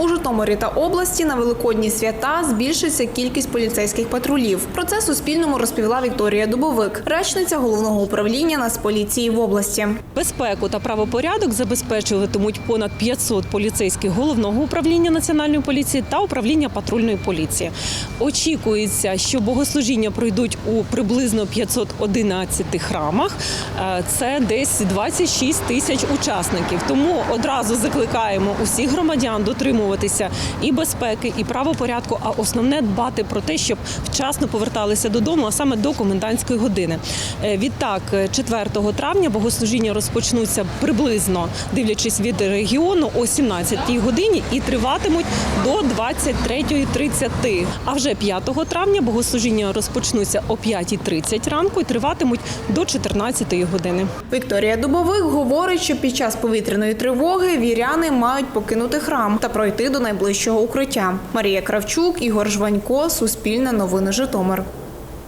У Житомирі та області на великодні свята збільшиться кількість поліцейських патрулів. Про це Суспільному розповіла Вікторія Дубовик, речниця головного управління Нацполіції в області. Безпеку та правопорядок забезпечуватимуть понад 500 поліцейських головного управління національної поліції та управління патрульної поліції. Очікується, що богослужіння пройдуть у приблизно 511 храмах. Е, Це десь 26 тисяч учасників. Тому одразу закликаємо усіх громадян дотримуватися і безпеки, і правопорядку. А основне дбати про те, щоб вчасно поверталися додому, а саме до комендантської години. Е, Відтак, е, 4 травня богослужіння розпочнуться приблизно дивлячись від регіону о 17 годині і триватимуть до 23.30. А вже 5 травня богослужіння розпочнуться о 5.30 ранку і триватимуть до 14 години. Вікторія Дубовик говорить, що під час повітряної тривоги віряни мають покинути храм та пройти до найближчого укриття. Марія Кравчук, Ігор Жванько, Суспільне новини Житомир.